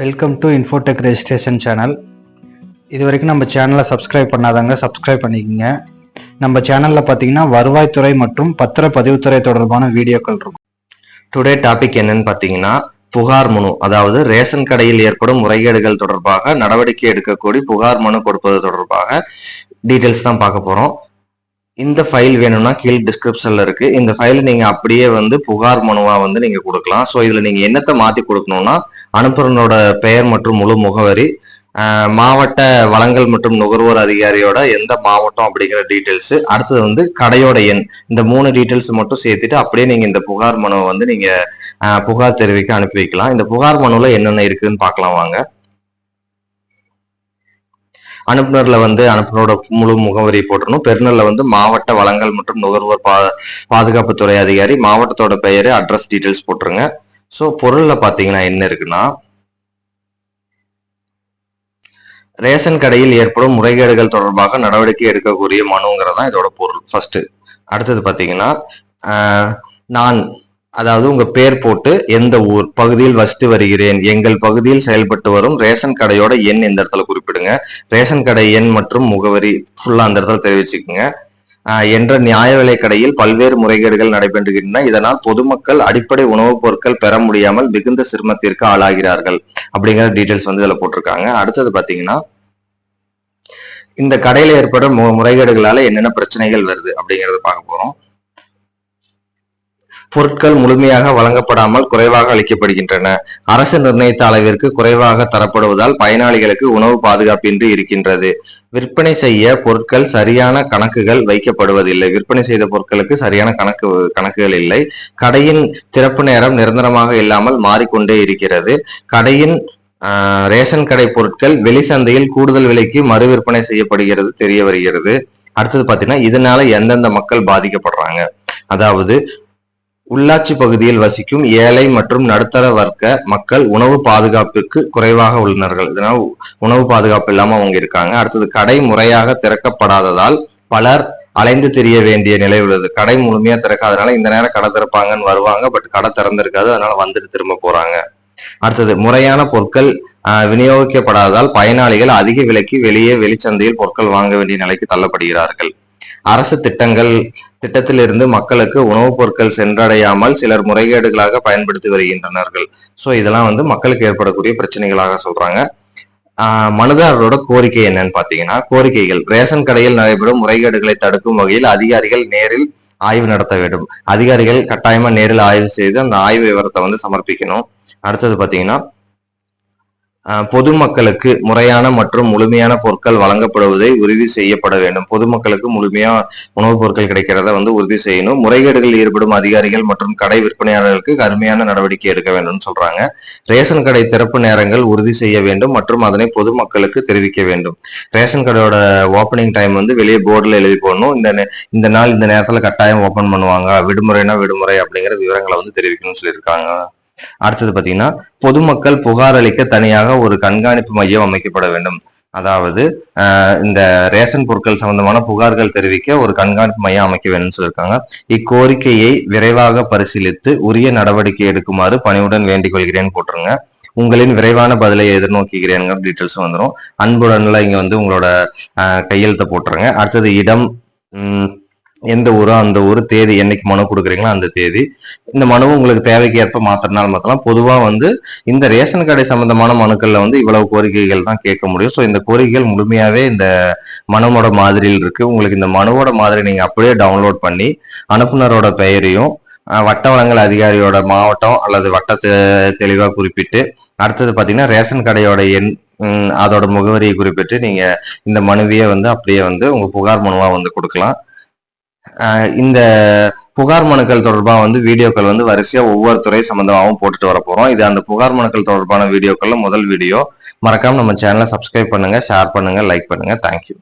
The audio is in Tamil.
Welcome to infotech registration channel இது வரைக்கும் நம்ம சேனலை சப்ஸ்கிரைப் பண்ணாதாங்க சப்ஸ்கிரைப் பண்ணிக்கோங்க. நம்ம சேனலில் பார்த்தீங்கன்னா வருவாய்த்துறை மற்றும் பத்திரப்பதிவுத்துறை தொடர்பான வீடியோக்கள் இருக்கும். டுடே டாபிக் என்னன்னு பார்த்தீங்கன்னா புகார் மனு. அதாவது ரேஷன் கடையில் ஏற்படும் முறைகேடுகள் தொடர்பாக நடவடிக்கை எடுக்கக்கூடிய புகார் மனு கொடுப்பது தொடர்பாக டீட்டெயில்ஸ் தான் பார்க்க போகிறோம் இந்த ஃபைல் வேணும்னா கீழ் டிஸ்கிரிப்ஷன்ல இருக்கு. இந்த ஃபைல் நீங்க அப்படியே வந்து புகார் மனுவா வந்து நீங்க கொடுக்கலாம். ஸோ இதுல நீங்க என்னத்தை மாத்தி கொடுக்கணும்னா அனுப்புறனோட பெயர் மற்றும் முழு முகவரி மாவட்ட வளங்கள் மற்றும் நுகர்வோர் அதிகாரியோட எந்த மாவட்டம் அப்படிங்கிற டீட்டெயில்ஸ் அடுத்தது வந்து கடையோட எண். இந்த மூணு டீட்டெயில்ஸ் மட்டும் சேர்த்துட்டு அப்படியே நீங்க இந்த புகார் மனுவை வந்து நீங்க புகார் தெரிவிக்க அனுப்பி வைக்கலாம். இந்த புகார் மனுவில் என்னென்ன இருக்குதுன்னு பார்க்கலாம் வாங்க. அனுப்புனர்ல வந்து அனுப்புனரோட முழு முகவரி போட்டுடணும் பெருநர்ல வந்து மாவட்ட வளங்கள் மற்றும் நுகர்வோர் பா பாதுகாப்புத்துறை அதிகாரி மாவட்டத்தோட பெயர் அட்ரஸ் டீட்டெயில்ஸ் போட்டுருங்க. ஸோ பொருள்ல பாத்தீங்கன்னா என்ன இருக்குன்னா ரேஷன் கடையில் ஏற்படும் முறைகேடுகள் தொடர்பாக நடவடிக்கை எடுக்கக்கூடிய மனுங்கிறதான் இதோட பொருள். ஃபர்ஸ்ட் அடுத்தது பார்த்தீங்கன்னா நான் அதாவது உங்க பேர் போட்டு எந்த ஊர் பகுதியில் வசித்து வருகிறேன் எங்கள் பகுதியில் செயல்பட்டு வரும் ரேஷன் கடையோட எண் இந்த இடத்துல குறிப்பிடுங்க. ரேஷன் கடை எண் மற்றும் முகவரி ஃபுல்லா அந்த இடத்துல தெரிவிச்சுக்கோங்க. என்ற நியாய விலை கடையில் பல்வேறு முறைகேடுகள் நடைபெறுகின்றன. இதனால் பொதுமக்கள் அடிப்படை உணவுப் பொருட்கள் பெற முடியாமல் மிகுந்த சிரமத்திற்கு ஆளாகிறார்கள். அப்படிங்கிற டீட்டெயில்ஸ் வந்து இதுல போட்டிருக்காங்க. அடுத்தது பாத்தீங்கன்னா இந்த கடையில ஏற்படும் மு- முறைகேடுகளால என்னென்ன பிரச்சனைகள் வருது அப்படிங்கறத பார்க்க போறோம். பொருட்கள் முழுமையாக வழங்கப்படாமல் குறைவாக அளிக்கப்படுகின்றன. அரசு நிர்ணயித்த அளவிற்கு குறைவாக தரப்படுவதால் பயனாளிகளுக்கு உணவு பாதுகாப்பின்றி இருக்கின்றது. விற்பனை செய்ய பொருட்கள் சரியான கணக்குகள் வைக்கப்படுவதில்லை. விற்பனை செய்த பொருட்களுக்கு சரியான கணக்கு கணக்குகள் இல்லை. கடையின் திறப்பு நேரம் நிரந்தரமாக இல்லாமல் மாறிக்கொண்டே இருக்கிறது. கடையின் ஆஹ், ரேஷன் கடை பொருட்கள் வெளி சந்தையில் கூடுதல் விலைக்கு மறு விற்பனை செய்யப்படுகிறது தெரிய வருகிறது. அடுத்தது பாத்தீங்கன்னா இதனால எந்தெந்த மக்கள் பாதிக்கப்படுறாங்க. அதாவது உள்ளாட்சி பகுதியில் வசிக்கும் ஏழை மற்றும் நடுத்தர வர்க்க மக்கள் உணவு பாதுகாப்புக்கு குறைவாக உள்ளனர்கள் இதனால் உணவு பாதுகாப்பு இல்லாமல் அவங்க இருக்காங்க. அடுத்தது கடை முறையாக திறக்கப்படாததால் பலர் அலைந்து தெரிய வேண்டிய நிலை உள்ளது. கடை முழுமையா திறக்காதனால இந்த நேரம் கடை திறப்பாங்கன்னு வருவாங்க. பட் கடை திறந்திருக்காது. அதனால வந்துட்டு திரும்ப போறாங்க. அடுத்தது முறையான பொருட்கள் விநியோகிக்கப்படாததால் பயனாளிகள் அதிக விலைக்கு வெளியே வெளிச்சந்தையில் பொருட்கள் வாங்க வேண்டிய நிலைக்கு தள்ளப்படுகிறார்கள். அரசு திட்டங்கள் திட்டத்திலிருந்து மக்களுக்கு உணவுப் பொருட்கள் சென்றடையாமல் சிலர் முறைகேடுகளாக பயன்படுத்தி வருகின்றனர்கள். ஸோ இதெல்லாம் வந்து மக்களுக்கு ஏற்படக்கூடிய பிரச்சனைகளாக சொல்றாங்க. ஆஹ் மனுதாரரோட கோரிக்கை என்னன்னு பாத்தீங்கன்னா கோரிக்கைகள். ரேஷன் கடையில் நடைபெறும் முறைகேடுகளை தடுக்கும் வகையில் அதிகாரிகள் நேரில் ஆய்வு நடத்த வேண்டும். அதிகாரிகள் கட்டாயமா நேரில் ஆய்வு செய்து அந்த ஆய்வு விவரத்தை வந்து சமர்ப்பிக்கணும். அடுத்தது பாத்தீங்கன்னா பொதுமக்களுக்கு முறையான மற்றும் முழுமையான பொருட்கள் வழங்கப்படுவதை உறுதி செய்யப்பட வேண்டும். பொதுமக்களுக்கு முழுமையா உணவுப் பொருட்கள் கிடைக்கிறத வந்து உறுதி செய்யணும். முறைகேடுகளில் ஈடுபடும் அதிகாரிகள் மற்றும் கடை விற்பனையாளர்களுக்கு கடுமையான நடவடிக்கை எடுக்க வேண்டும்னு சொல்றாங்க. ரேஷன் கடை திறப்பு நேரங்கள் உறுதி செய்ய வேண்டும் மற்றும் அதனை பொதுமக்களுக்கு தெரிவிக்க வேண்டும். ரேஷன் கடையோட ஓப்பனிங் டைம் வந்து வெளியே போர்டில் எழுதி போடணும். இந்த நே- இந்த நாள் இந்த நேரத்தில் கட்டாயம் ஓபன் பண்ணுவாங்க. விடுமுறைனா விடுமுறை அப்படிங்கிற விவரங்களை வந்து தெரிவிக்கணும்னு சொல்லியிருக்காங்க. அடுத்தது பாத்தீங்கன்னா பொதுமக்கள் புகார் அளிக்க தனியாக ஒரு கண்காணிப்பு மையம் அமைக்கப்பட வேண்டும். அதாவது ஆஹ் இந்த ரேஷன் பொருட்கள் சம்பந்தமான புகார்கள் தெரிவிக்க ஒரு கண்காணிப்பு மையம் அமைக்க வேண்டும் சொல்லியிருக்காங்க. இக்கோரிக்கையை விரைவாக பரிசீலித்து உரிய நடவடிக்கை எடுக்குமாறு பணியுடன் வேண்டிக் கொள்கிறேன் போட்டுருங்க. உங்களின் விரைவான பதிலை எதிர்நோக்குகிறேங்க டீட்டெயில்ஸ் வந்துடும் அன்புடன்ல இங்க வந்து உங்களோட ஆஹ் கையெழுத்தை போட்டுருங்க. அடுத்தது இடம் உம் எந்த ஊரோ அந்த ஊர் தேதி என்னைக்கு மனு கொடுக்குறீங்களோ அந்த தேதி. இந்த மனுவும் உங்களுக்கு தேவைக்கு ஏற்ப மாத்திரனாலும் மாத்தலாம். பொதுவாக வந்து இந்த ரேஷன் கடை சம்பந்தமான மனுக்களில் வந்து இவ்வளவு கோரிக்கைகள் தான் கேட்க முடியும். ஸோ இந்த கோரிக்கைகள் முழுமையாகவே இந்த மனுவோட மாதிரியில் இருக்கு. உங்களுக்கு இந்த மனுவோட மாதிரி நீங்கள் அப்படியே டவுன்லோட் பண்ணி அனுப்புனரோட பெயரையும் வட்ட வளங்கள் அதிகாரியோட மாவட்டம் அல்லது வட்டத்தை தெளிவாக குறிப்பிட்டு அடுத்தது பார்த்தீங்கன்னா ரேஷன் கடையோட எண் அதோட முகவரியை குறிப்பிட்டு நீங்கள் இந்த மனுவையே வந்து அப்படியே வந்து உங்கள் புகார் மனுவாக வந்து கொடுக்கலாம். இந்த புகார் மனுக்கள் தொடர்பாக வந்து வீடியோக்கள் வந்து வரிசையாக ஒவ்வொரு துறை சம்மந்தமாகவும் போட்டுட்டு வர போகிறோம் இது அந்த புகார் மனுக்கள் தொடர்பான வீடியோக்கள்ல முதல் வீடியோ. மறக்காம நம்ம சேனலை சப்ஸ்கிரைப் பண்ணுங்க ஷேர் பண்ணுங்க லைக் பண்ணுங்க. தேங்க்யூ